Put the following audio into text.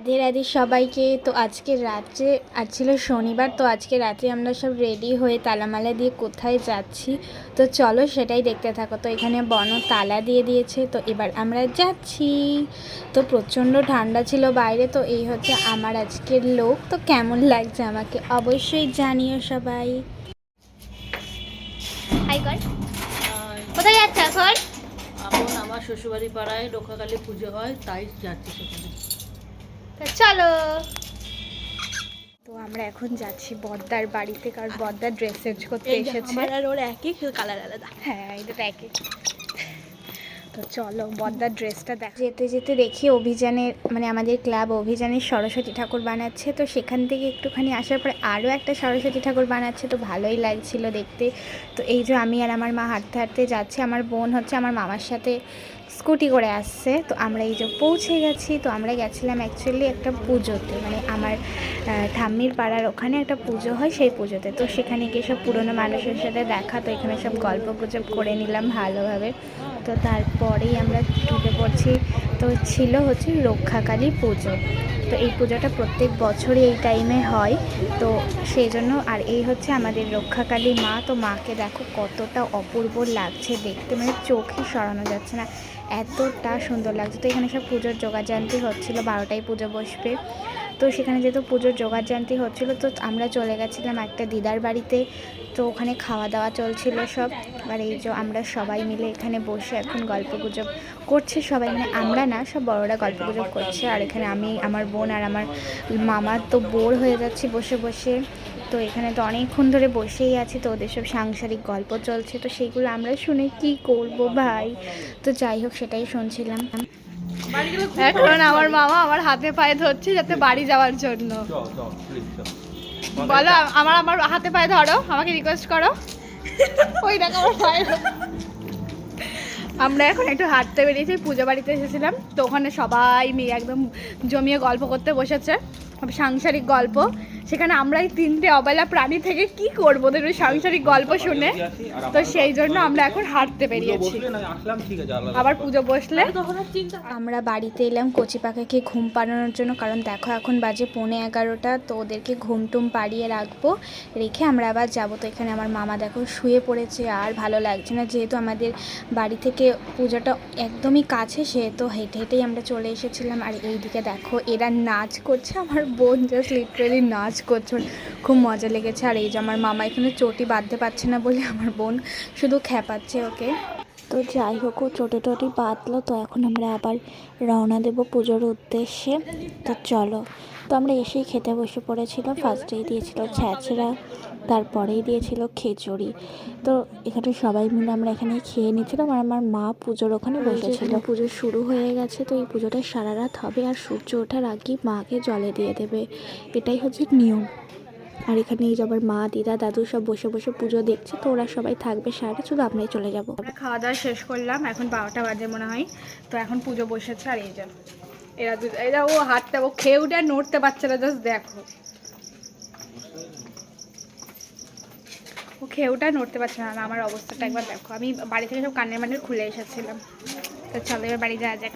রাধে রাধে সবাইকে। তো আজকে রাত্রে আজ ছিল শনিবার তো আজকে রাত্রে আমরা সব রেডি হয়ে তালামালা দিয়ে কোথায় যাচ্ছি? তো চলো সেটাই দেখতে থাকো। তো এখানে বন তালা দিয়ে দিয়েছে তো এবার আমরা যাচ্ছি। তো প্রচণ্ড ঠান্ডা ছিল বাইরে তো এই হচ্ছে আমার আজকের লোক। তো কেমন লাগছে আমাকে অবশ্যই জানিও সবাই। কোথায় যাচ্ছে এখন আমার শ্বশুরবাড়ি পাড়ায় রক্ষাকালী পুজো হয় তাই যাচ্ছি সেখানে। চলো। তো আমরা এখন যাচ্ছি বদ্দার বাড়িতে কারণ বদ্দার ড্রেস চেঞ্জ করতে এসেছে। আর ওর একই কালার আলাদা। হ্যাঁ এটা দেখে তো চলো বদ্দার ড্রেসটা দেখ। যেতে যেতে দেখি অভিযানের মানে আমাদের ক্লাব অভিযানের সরস্বতী ঠাকুর বানাচ্ছে। তো সেখান থেকে একটুখানি আসার পরে আরও একটা সরস্বতী ঠাকুর বানাচ্ছে। তো ভালোই লাগছিল দেখতে। তো এই যে আমি আর আমার মা হাঁটতে হাঁটতে যাচ্ছি, আমার বোন হচ্ছে আমার মামার সাথে স্কুটি করে আসছে। তো আমরা এই যে পৌঁছে গেছি। তো আমরা গেছিলাম অ্যাকচুয়ালি একটা পুজোতে। মানে আমার ঠাম্মির পাড়ার ওখানে একটা পুজো হয় সেই পুজোতে। তো সেখানে গিয়ে সব পুরনো মানুষের সাথে দেখা। তো এখানে সব গল্প গুজব করে নিলাম ভালোভাবে। তো তারপরেই আমরা ঢুকে পড়ছি। তো ছিল হচ্ছে রক্ষাকালী পুজো। তো এই পুজোটা প্রত্যেক বছরই এই টাইমে হয়। তো সেই জন্য আর এই হচ্ছে আমাদের রক্ষাকালী মা। তো মাকে দেখো কতটা অপূর্ব লাগছে দেখতে। মানে চোখই সরানো যাচ্ছে না। এতটা সুন্দর লাগছে। তো এখানে সব পুজোর জোগাড়যান্তি হচ্ছিল। বারোটায় পুজো বসবে। তো সেখানে যেহেতু পুজোর জোগাড়যান্তি হচ্ছিল, তো আমরা চলে গেছিলাম একটা দিদার বাড়িতে। তো ওখানে খাওয়া দাওয়া চলছিল সব। আর এই যে আমরা সবাই মিলে এখানে বসে এখন গল্প গুজব করছে। সবাই মানে আমরা না, সব বড়রা গল্প গুজব করছে। আর এখানে আমি, আমার বোন আর আমার মামা তো বোর হয়ে যাচ্ছি বসে বসে। তো এখানে তো অনেকক্ষণ ধরে বসেই আছি, তো ওদের সব সাংসারিক গল্প চলছে। তো সেইগুলো আমরা শুনে কি করব ভাই? তো যাই হোক, সেটাই শুনছিলাম। এখন আমার মামা আমার হাতে পায়ে ধরছে যাতে বাড়ি যাওয়ার জন্য। বলো আমার আমার হাতে পায়ে ধরো আমাকে রিকোয়েস্ট করো। ওই দেখো আমার পায়ে আমরা এখন একটু হাঁটতে বেরিয়েছি পুজো বাড়িতে এসেছিলাম। তো ওখানে সবাই মেয়ে একদম জমিয়ে গল্প করতে বসেছে। সাংসারিক গল্প। সেখানে আমরাই তিনটে অবেলা প্রাণী থেকে কি করব? ওদের ওই সাংসারিক গল্প শুনে। তো সেই জন্য আমরা এখন হাঁটতে বেরিয়েছি। আবার পুজো বসলে? আমরা বাড়িতে এলাম কচি পাখাকে ঘুম পাড়ানোর জন্য কারণ দেখো এখন বাজে পৌনে এগারোটা তো ওদেরকে ঘুম টুম পাড়িয়ে রাখব। রেখে আমরা আবার যাব। তো এখানে আমার মামা দেখো শুয়ে পড়েছে আর ভালো লাগছে না। যেহেতু আমাদের বাড়ি থেকে পুজোটা একদমই কাছে সেহেতু হেঁটে হেঁটেই আমরা চলে এসেছিলাম। আর এইদিকে দেখো এরা নাচ করছে। আমার বোন জাস্ট লিটারেলি নাচ করছে করছ, খুব মজা লেগেছে। আর এই যে আমার মামা এখানে চটি বাঁধতে পারছে না বলে আমার বোন শুধু খেপাচ্ছে ওকে। তো যাই হোক, ও চটে টটি বাঁধলো, তো এখন আমরা আবার রওনা দেব পুজোর উদ্দেশ্যে। তো চলো তো আমরা এসেই খেতে বসে পড়েছিলাম ফার্স্টেই দিয়েছিল ছ্যাঁচড়া তারপরেই দিয়েছিল খিচুড়ি। তো এখানে সবাই মিলে আমরা এখানে খেয়ে নিয়েছিলাম আর আমার মা পুজোর ওখানে বসেছিল। পুজো শুরু হয়ে গেছে তো এই পুজোটা সারা রাত হবে আর সূর্য ওঠার আগেই মাকে জলে দিয়ে দেবে। এটাই হচ্ছে নিয়ম। আর এখানে এই যে আবার মা দিদা দাদু সব বসে বসে পুজো দেখছে তো ওরা সবাই থাকবে সারা শুধু আমরাই চলে যাব। খাওয়া দাওয়া শেষ করলাম এখন বারোটা বাজে মনে হয়। তো এখন পুজো বসেছে আর এই যে এরা দু এরা ও হাঁটতে ও খেয়ে উঠে আর নড়তে পারছে না জাস্ট দেখো। ও খেয়ে উঠে নড়তে পারছে না, আমার অবস্থাটা একবার দেখো। আমি বাড়ি থেকে সব কানের মানের খুলে এসেছিলাম। তো চলো, এবার বাড়ি যাওয়া যাক।